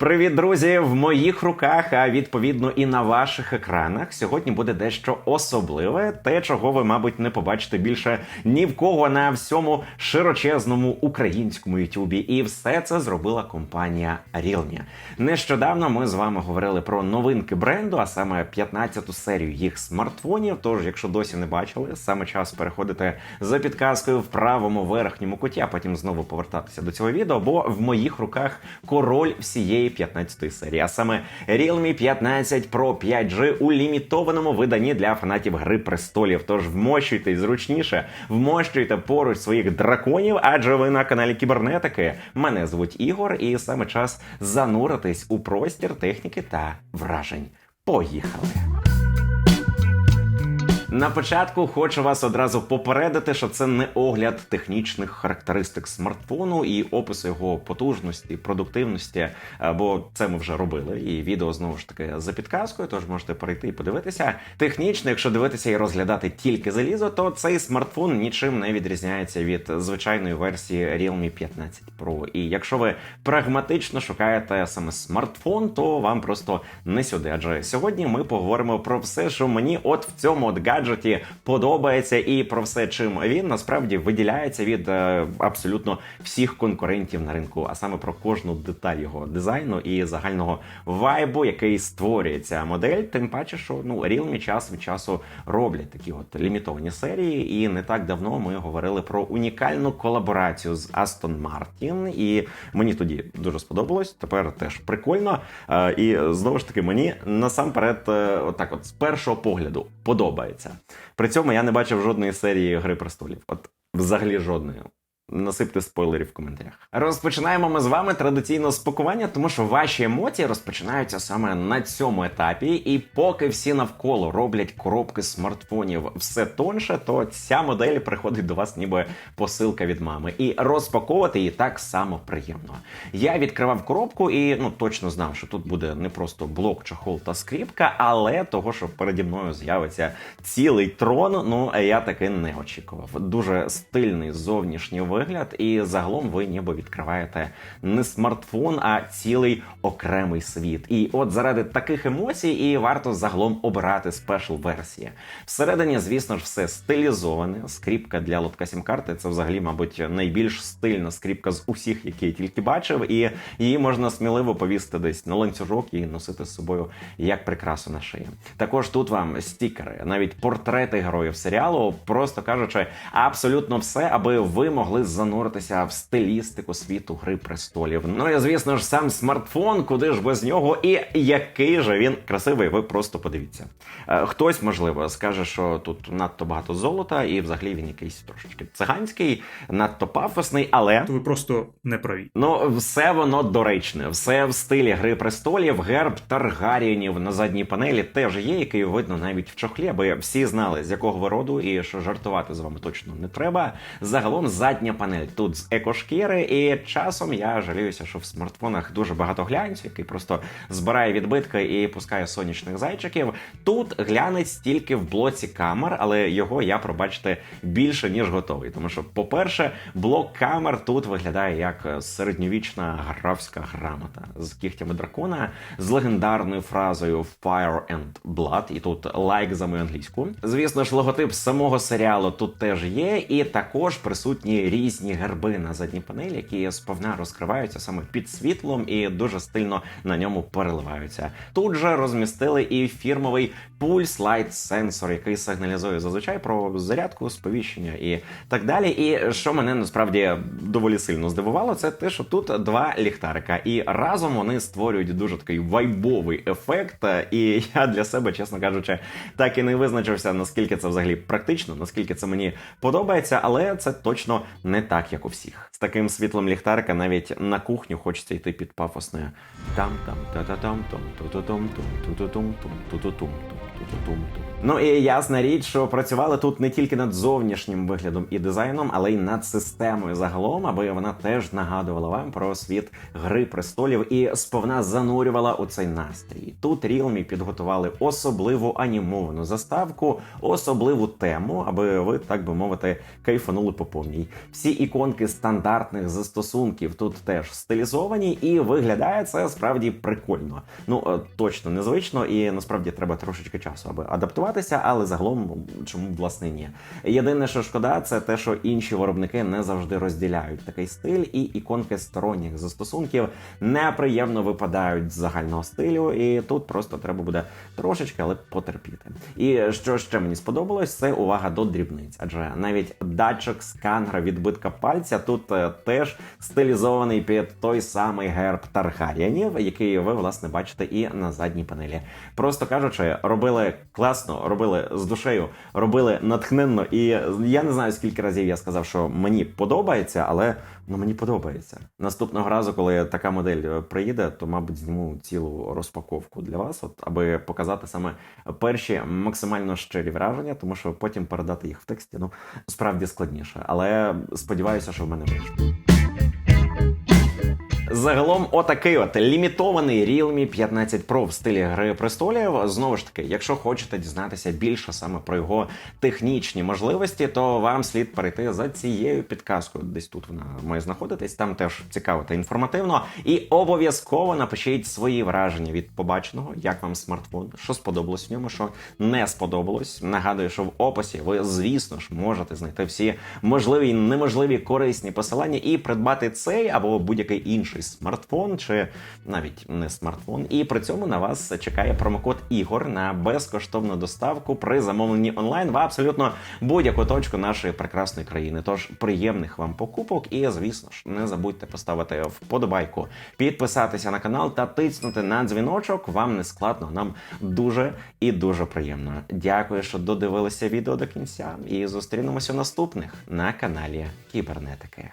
Привіт, друзі! В моїх руках, а відповідно і на ваших екранах. Сьогодні буде дещо особливе, те, чого ви, мабуть, не побачите більше ні в кого на всьому широчезному українському Ютубі. І все це зробила компанія Realme. Нещодавно ми з вами говорили про новинки бренду, а саме 15-ту серію їх смартфонів. Тож, якщо досі не бачили, саме час переходити за підказкою в правому верхньому куті, а потім знову повертатися до цього відео, бо в моїх руках король всієї 15 серії, а саме Realme 15 Pro 5G у лімітованому виданні для фанатів Гри престолів. Тож вмощуйте зручніше, вмощуйте поруч своїх драконів, адже ви на каналі Кібернетики. Мене звуть Ігор, і саме час зануритись у простір техніки та вражень. Поїхали! На початку хочу вас одразу попередити, що це не огляд технічних характеристик смартфону і опису його потужності, продуктивності, е, бо це ми вже робили. І відео знову ж таки за підказкою, тож можете перейти і подивитися. Технічно, якщо дивитися і розглядати тільки залізо, то цей смартфон нічим не відрізняється від звичайної версії Realme 15 Pro. І якщо ви прагматично шукаєте саме смартфон, то вам просто не сюди. Адже сьогодні ми поговоримо про все, що мені от в цьому от гаджеті подобається, і про все, чим він насправді виділяється від е, абсолютно всіх конкурентів на ринку, а саме про кожну деталь його дизайну і загального вайбу, який створює ця модель. Тим паче, що ну Realme час від часу роблять такі от лімітовані серії, і не так давно ми говорили про унікальну колаборацію з Aston Martin, і мені тоді дуже сподобалось. Тепер теж прикольно. Е, І знову ж таки, мені насамперед, е, отак, от з першого погляду, подобається. При цьому я не бачив жодної серії Гри престолів. От взагалі жодної. Насипте спойлерів в коментарях. Розпочинаємо ми з вами традиційно з пакування, тому що ваші емоції розпочинаються саме на цьому етапі. І поки всі навколо роблять коробки смартфонів все тонше, то ця модель приходить до вас, ніби посилка від мами. І розпаковувати її так само приємно. Я відкривав коробку і ну точно знав, що тут буде не просто блок, чохол та скріпка, але того, що переді мною з'явиться цілий трон. Ну я таки не очікував. Дуже стильний зовнішній вигляд, і загалом ви ніби відкриваєте не смартфон, а цілий окремий світ. І от заради таких емоцій і варто загалом обирати спешл версії. Всередині, звісно ж, все стилізоване. Скріпка для лотка сім-карти це взагалі, мабуть, найбільш стильна скріпка з усіх, які я тільки бачив, і її можна сміливо повісити десь на ланцюжок і носити з собою як прикрасу на шиї. Також тут вам стікери, навіть портрети героїв серіалу, просто кажучи, абсолютно все, аби ви могли зануритися в стилістику світу Гри престолів. Ну і звісно ж, сам смартфон, куди ж без нього, і який же він красивий. Ви просто подивіться. Е, Хтось, можливо, скаже, що тут надто багато золота, і взагалі він якийсь трошечки циганський, надто пафосний, але то ви просто не праві. Ну, все воно доречне, все в стилі Гри престолів, герб Таргарієнів на задній панелі теж є, який видно навіть в чохлі, аби всі знали, з якого ви роду і що жартувати з вами точно не треба. Загалом задня панель тут з екошкіри, і часом я жаліюся, що в смартфонах дуже багато глянцю, який просто збирає відбитки і пускає сонячних зайчиків. Тут глянець тільки в блоці камер, але його я пробачити більше ніж готовий. Тому що, по-перше, блок камер тут виглядає як середньовічна графська грамота з кігтями дракона, з легендарною фразою Fire and Blood, і тут лайк за мою англійську. Звісно ж, логотип самого серіалу тут теж є, і також присутні різні герби на задній панелі, які сповна розкриваються саме під світлом і дуже стильно на ньому переливаються. Тут же розмістили і фірмовий пульс лайт сенсор, який сигналізує зазвичай про зарядку, сповіщення і так далі. І що мене насправді доволі сильно здивувало, це те, що тут два ліхтарика, і разом вони створюють дуже такий вайбовий ефект. І я для себе, чесно кажучи, так і не визначився, наскільки це взагалі практично, наскільки це мені подобається, але це точно не так, як у всіх. З таким світлом ліхтарика навіть на кухню хочеться йти під пафосне там там та та там там ту ту тум тум ту ту тум тум ту ту тум тум ту ту тум тум Ну і ясна річ, що працювали тут не тільки над зовнішнім виглядом і дизайном, але й над системою загалом, аби вона теж нагадувала вам про світ гри престолів і сповна занурювала у цей настрій. Тут Realme підготували особливу анімовану заставку, особливу тему, аби ви, так би мовити, кайфанули по повній. Всі іконки стандартних застосунків тут теж стилізовані, і виглядає це справді прикольно. Ну е, точно незвично, і насправді треба трошечки часу, аби адаптуватися, але загалом чому власне ні. Єдине, що шкода, це те, що інші виробники не завжди розділяють такий стиль, і іконки сторонніх застосунків неприємно випадають з загального стилю, і тут просто треба буде трошечки, але потерпіти. І що ще мені сподобалось, це увага до дрібниць, адже навіть датчик сканера відбитка пальця тут е, теж стилізований під той самий герб Таргаріанів, який ви власне бачите і на задній панелі. Просто кажучи, робили класно, робили з душею, робили натхненно. І я не знаю скільки разів я сказав, що мені подобається, але ну мені подобається. Наступного разу, коли така модель е, приїде, то мабуть зніму цілу розпаковку для вас, от аби показати саме перші максимально щирі враження, тому що потім передати їх в тексті ну справді складніше. Але сподіваюся, що в мене вийшло. Загалом, отакий от лімітований Realme 15 Pro в стилі Гри престолів. Знову ж таки, якщо хочете дізнатися більше саме про його технічні можливості, то вам слід перейти за цією підказкою. Десь тут вона має знаходитись. Там теж цікаво та інформативно. І обов'язково напишіть свої враження від побаченого, як вам смартфон, що сподобалось в ньому, що не сподобалось. Нагадую, що в описі ви, звісно ж, можете знайти всі можливі і неможливі корисні посилання і придбати цей або будь-який інший смартфон, чи навіть не смартфон. І при цьому на вас чекає промокод ігор на безкоштовну доставку при замовленні онлайн в абсолютно будь-яку точку нашої прекрасної країни. Тож приємних вам покупок, і звісно ж, не забудьте поставити вподобайку, підписатися на канал та тиснути на дзвіночок. Вам не складно, нам дуже і дуже приємно. Дякую, що додивилися відео до кінця, і зустрінемося в наступних на каналі Кібернетики.